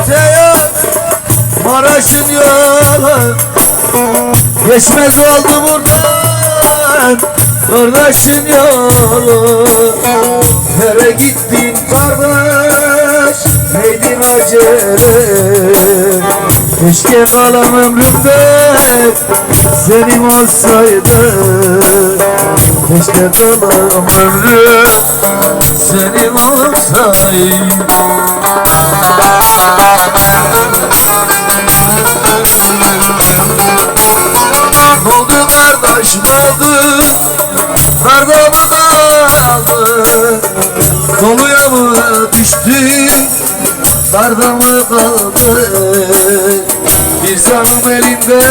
öte Maraş'ın yolu. Geçmez oldu buradan Kardeşin yolu. Nereye gittin kardeş? Neydin acele? Keşke kalan ömrümde Senin olsaydı. Keşke kalan ömrüm Senin olsaydı oldu Karda mı kaldı Doluya mı düştün Karda mı kaldı. Bir sanım elimde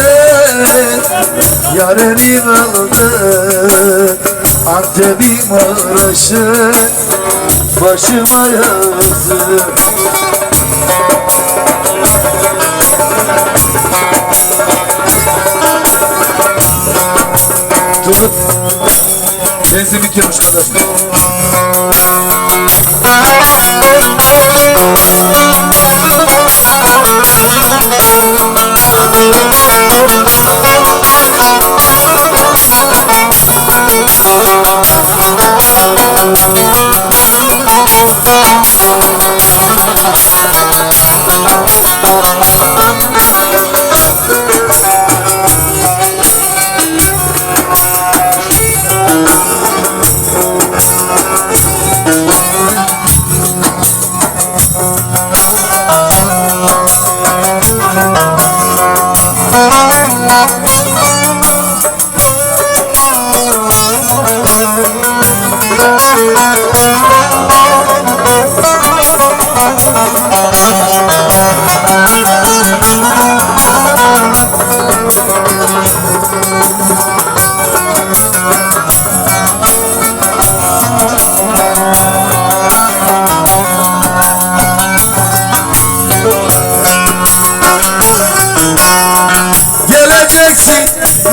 Yarenim aldı. Antep'im araşı Başıma yazdı Benzin bitiyormuş kardeşim Geleceksin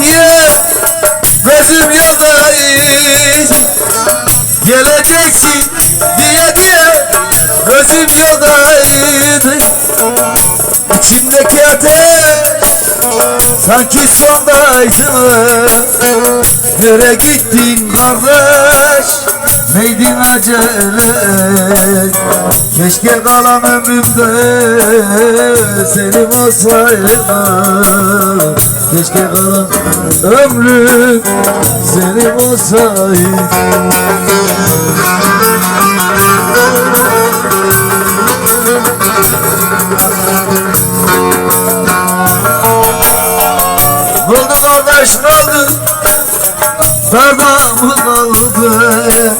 diye gözüm yoldayız Geleceksin diye diye gözüm yoldaydı İçimdeki ateş sanki sondaydı Nereye gittin kardeş? Neydin acele? Keşke kalan ömrümde senin olsaydı Keşke kalan ömrüm senin olsaydı oldu kardeş ne oldu? Darda mı kaldı?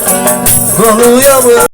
Doluya mı